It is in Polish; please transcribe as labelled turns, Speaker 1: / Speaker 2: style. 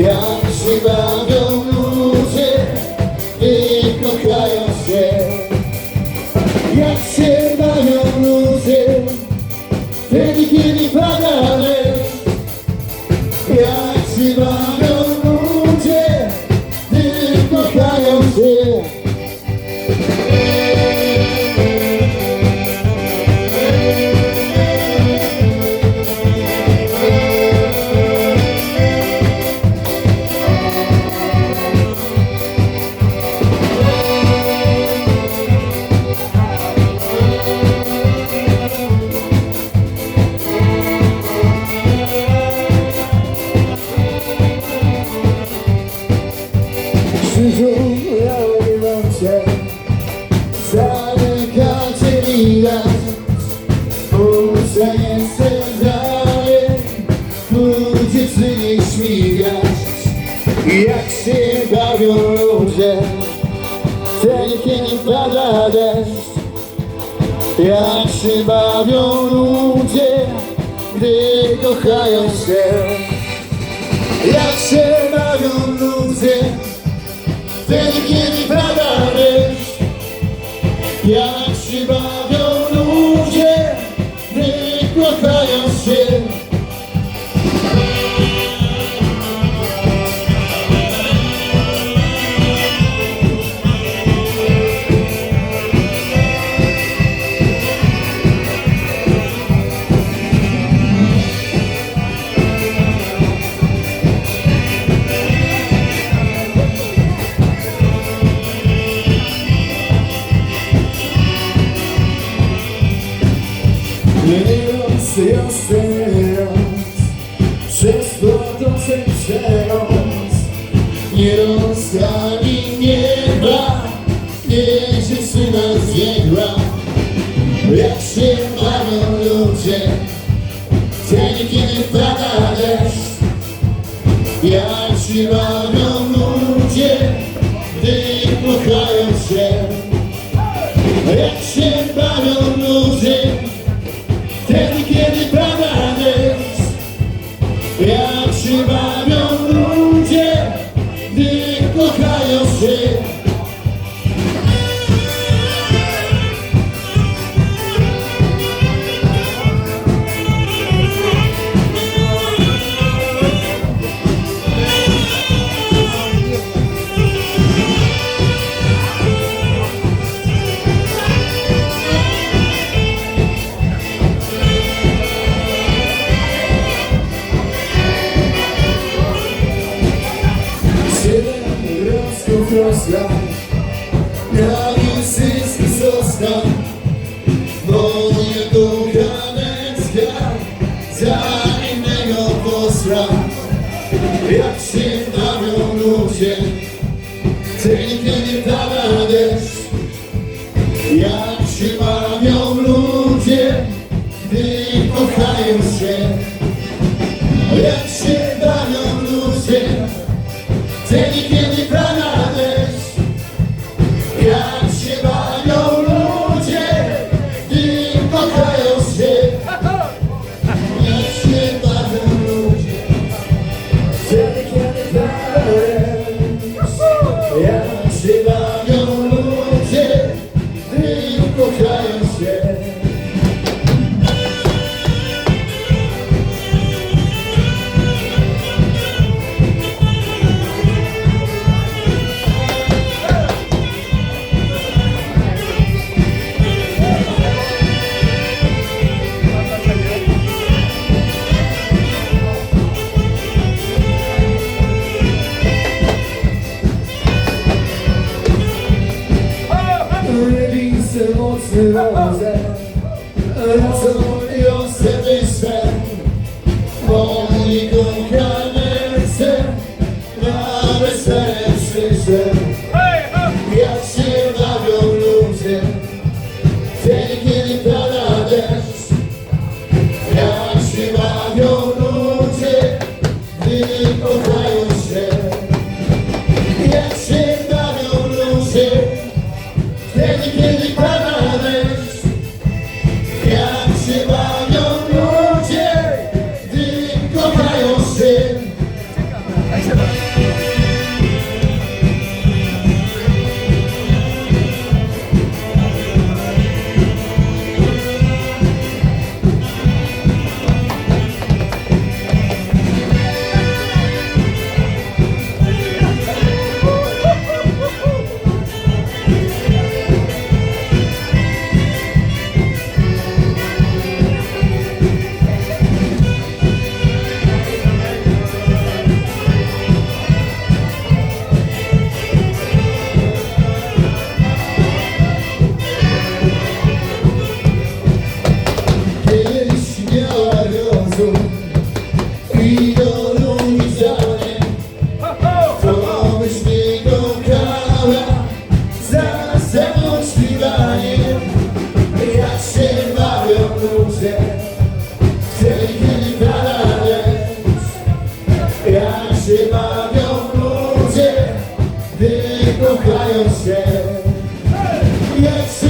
Speaker 1: Jak się bawią ludzie, gdy kochają się. Jak ludzie Wtedy kiedy pada deszcz Jak się bawią ludzie Gdy kochają się. Jak się bawią ludzie Wtedy kiedy Przez płatące przejąc Nie rozstali nieba się syna zbiegła Jak się bawią ludzie Wtedy kiedy pada deszcz Jak się bawią ludzie Gdy kochają się Jak się Jak rosła Prawie zyski został Moja kochaneczka Za innego posła. Jak się bawią ludzie. Wtedy kiedy pada deszcz Jak się bawią ludzie. Gdy kochają się. Jak się chưa Yes.